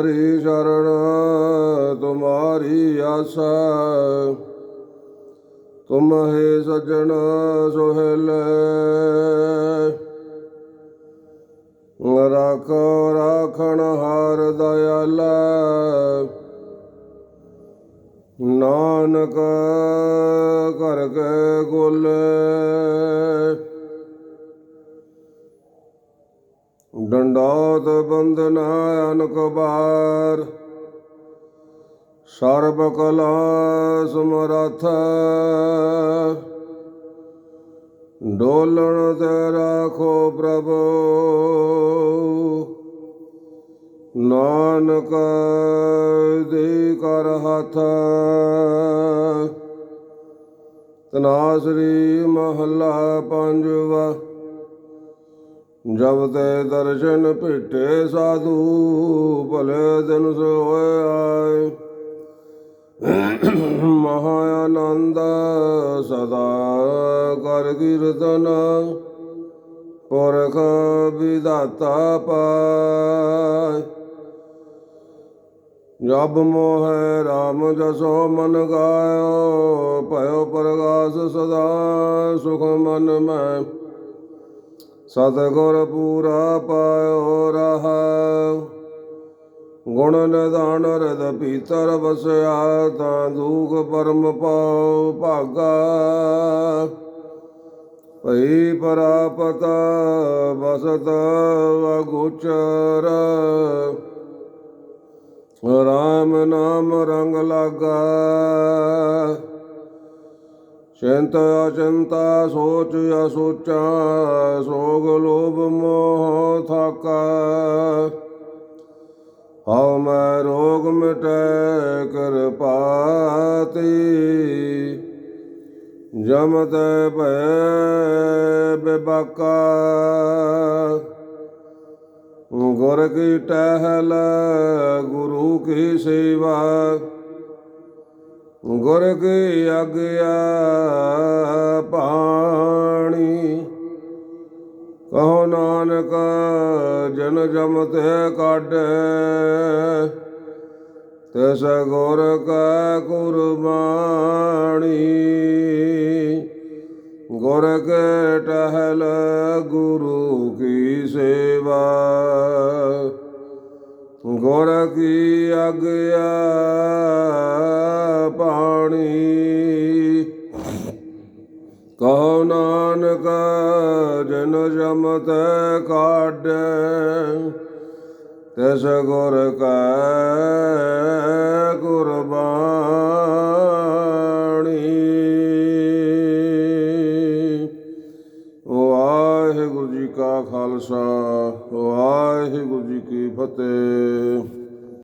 ਹਰੀ ਸ਼ਰਨ, ਤੁਮਾਰੀ ਆਸਾ। ਤੁਮ ਹੈ ਸਜਣ, ਸੁਹੇਲੇ। ਰਾਖੋ, ਰਾਖਣ ਹਾਰ ਦਇਆਲਾ। ਨਾਨਕ ਕਰ ਕੇ ਗੋਲੇ। ਡੰਡੋਤ ਬੰਦਨਾ ਅਨਕ ਬਾਰ। ਸਰਬ ਕਲਾ ਸਮਰਥ। ਡੋਲਣ ਤੇ ਰਾਖੋ ਪ੍ਰਭੂ। ਨਾਨਕ ਦੇ ਕਰ ਹੱਥ। ਤਨਾਸਰੀ ਮਹੱਲਾ ਪੰਜਵਾ। ਜਬ ਤੇ ਦਰਸ਼ਨ ਭੇਟੇ ਸਾਧੂ, ਭਲੇ ਦਿਨ ਸੋਏ ਆਏ। ਮਹਾ ਆਨੰਦ ਸਦਾ ਕਰ ਕੀਰਤਨ, ਪੁਰਖ ਵਿਦਾਤਾ ਪਾਏ। ਜਬ ਮੋਹ ਰਾਮ, ਜਸੋ ਮਨ ਗਾਇਓ, ਭਇਓ ਪ੍ਰਗਾਸ ਸਦਾ ਸੁਖ ਮਨ ਮੈਂ। ਸਤਿਗੁਰ ਪੂਰਾ ਪਾਇਓ ਰਹਾ। ਗੁਣ ਨਿਧਾਨ ਰਦ ਪੀਤਰ ਵਸਿਆ ਤਾਂ ਦੂਖ ਪਰਮ ਪਾਉ ਭਾਗਾ। ਭਈ ਪਰਾਪਤ ਬਸਤ ਅਗੋਚਰ। ਰਾਮ ਨਾਮ ਰੰਗ ਲਾਗਾ। ਚਿੰਤ ਅਚਿੰਤਾ ਸੋਚ ਅਸੋਚਾ, ਸੋਗ ਲੋਭ ਮੋਹ ਥਾਕਾ। ਹਉ ਮੈਂ ਰੋਗ ਮਿਟੈ ਕਿਰਪਾਤੀ ਜਮ ਤੈ ਭੈ ਬਿਬਾਕਾ। ਗੁਰ ਕੀ ਟਹਿਲ, ਗੁਰੂ ਕੀ ਸੇਵਾ। ਗੁਰ ਕੀ ਆਗਿਆ ਪਾਣੀ। ਕਹੋ ਨਾਨਕ, ਜਨ ਜਮ ਤੇ ਕਾਢੇ। ਤਿਸ ਗੁਰ ਕਾ ਕੁਰਬਾਣੀ। ਗੁਰ ਕੇ ਟਹਿਲ ਗੁਰੂ ਕੀ ਗੁਰ ਕੀ ਆਗਿਆ ਪਾਣੀ। ਕਹੋ ਨਾਨਕ ਜਨ ਜਮਤ ਤੈ ਕਾਢੈ, ਤਿਸ ਗੁਰ ਕੈ ਕੁਰਬਾਣੀ ਵਾਹਿਗੁਰੂ ਜੀ ਕਾ ਖਾਲਸਾ। ਵਾਹਿਗੁਰੂ ਜੀ ਕੀ ਫਤਿਹ।